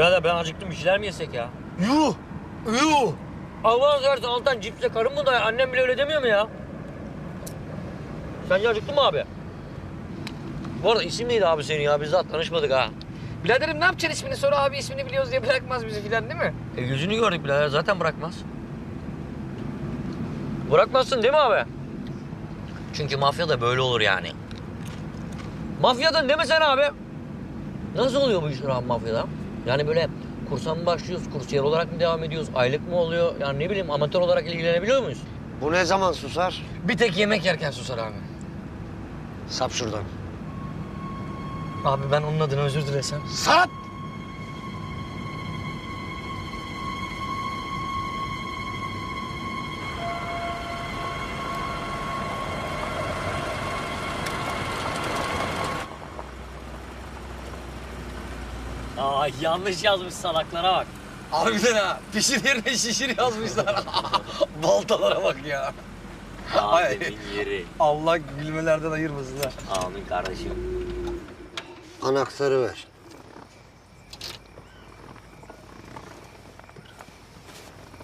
Birader ben acıktım bir şeyler mi yesek ya? Yuh! Yuh! Allah'ın seversen Altan cipsle karın mı da annem bile öyle demiyor mu ya? Sence acıktın mı abi? Bu arada isim neydi abi senin ya? Biz daha tanışmadık ha. Biraderim ne yapacaksın ismini? Sonra abi ismini biliyoruz diye bırakmaz bizi filan değil mi? E yüzünü gördük birader zaten bırakmaz. Bırakmazsın değil mi abi? Çünkü mafya da böyle olur yani. Mafyadan demesen abi. Nasıl oluyor bu işler abi mafyada? Yani böyle kursa mı başlıyoruz, kursiyer olarak mı devam ediyoruz, aylık mı oluyor? Yani ne bileyim amatör olarak ilgilenebiliyor muyuz? Bu ne zaman susar? Bir tek yemek yerken susar abi. Sap şuradan. Abi ben onun adına özür dilesem. Sap! Yanlış yazmış salaklara bak. Harbiden ha. Pişir yerine şişir yazmışlar. Baltalara bak ya. Abimin yeri. Allah gülmelerden ayırmasın ha. Amin kardeşim. Anahtarı ver.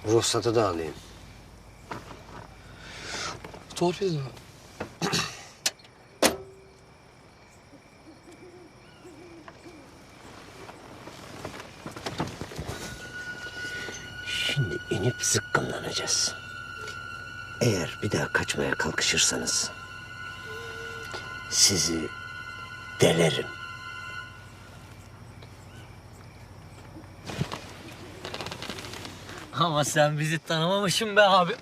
Ruhsatı da alayım. Torpil mi? İnip zıkkımlanacağız. Eğer bir daha kaçmaya kalkışırsanız sizi delerim. Ama sen bizi tanımamışsın be abi.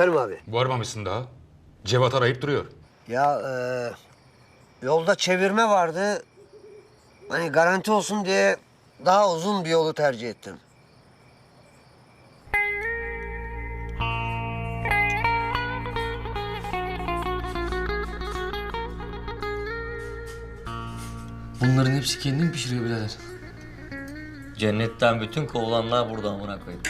Efendim abi? Varmamışsın daha. Cevat arayıp duruyor. Ya e, yolda çevirme vardı. Hani garanti olsun diye daha uzun bir yolu tercih ettim. Bunların hepsi kendin pişiriyor birader? Cennetten bütün kovulanlar burada amına koyayım.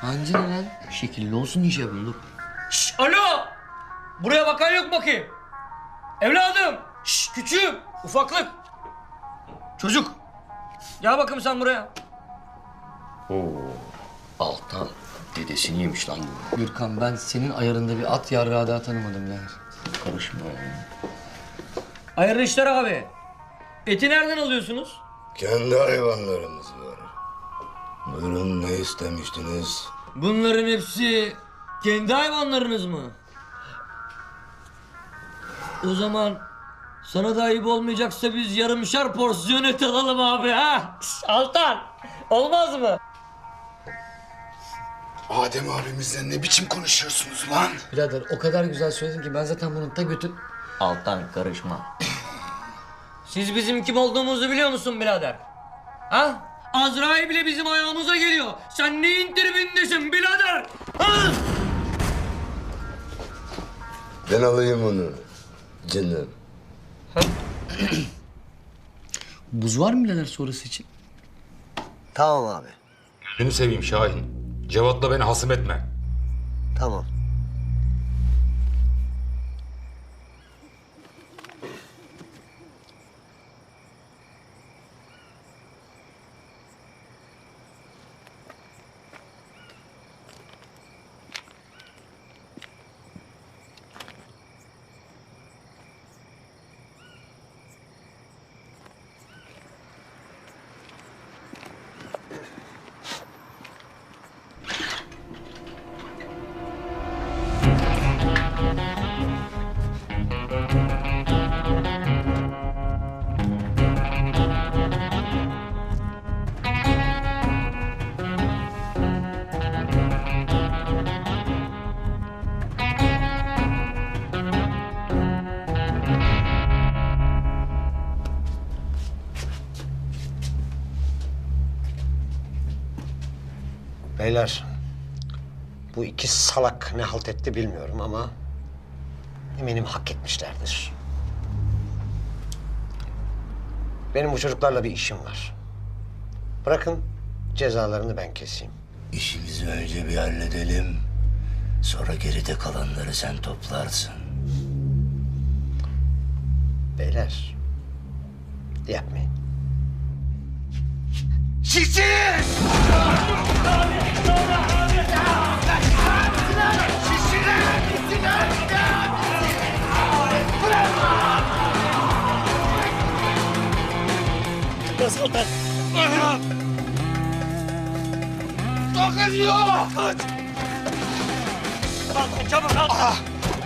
Hancı ne lan? Şekilli olsun iyice bulduk. Şş, alo! Buraya bakan yok bakayım. Evladım! Şş, küçüğüm! Ufaklık! Çocuk! Gel bakayım sen buraya. Oo, Altan dedesini yemiş lan bu. Gürkan ben senin ayarında bir at yarrağı daha tanımadım birader. Karışma ya. Hayırlı işler abi. Eti nereden alıyorsunuz? Kendi hayvanlarımız var. Buyurun ne istemiştiniz? Bunların hepsi kendi hayvanlarınız mı? O zaman sana da ayıp olmayacaksa biz yarımşar porsiyon et alalım abi ha? Altan olmaz mı? Adem abimizle ne biçim konuşuyorsunuz lan? Birader o kadar güzel söyledin ki ben zaten bunun ta götün... Altan karışma. Siz bizim kim olduğumuzu biliyor musun birader? Ha? Azrail bile bizim ayağımıza geliyor. Sen neyin tribindesin birader? Ha? Ben alayım onu. Canım. Buz var mı birader sonrası için? Tamam abi. Günü seveyim Şahin. Cevat'la beni hasım etme. Tamam. Beyler, Bu iki salak ne halt etti bilmiyorum ama eminim hak etmişlerdir. Benim bu çocuklarla bir işim var. Bırakın cezalarını ben keseyim. İşimizi önce bir halledelim. Sonra geride kalanları sen toplarsın. Beyler yapmayın. Çabuk al.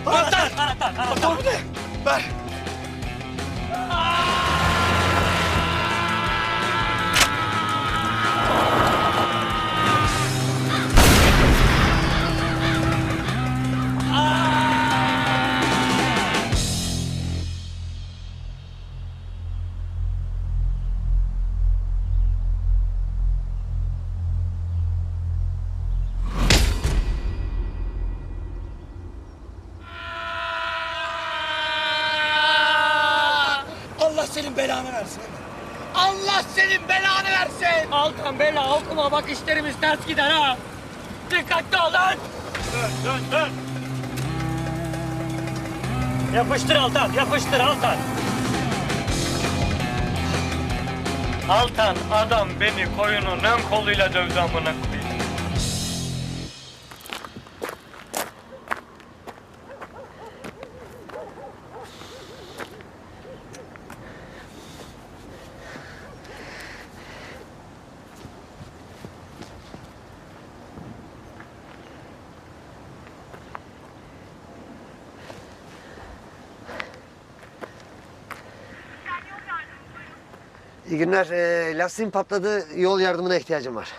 Anahtar. Anahtar. Anahtar. Ver. Senin belanı versin. Allah senin belanı versin. Altan bela okuma bak işlerimiz ters gider ha. Dikkatli ol lan. Dön dön dön. Yapıştır Altan yapıştır Altan. Altan adam beni koyunun ön koluyla dövdü amına koyayım. İyi günler. Ee, lastiğim patladı. Yol yardımına ihtiyacım var.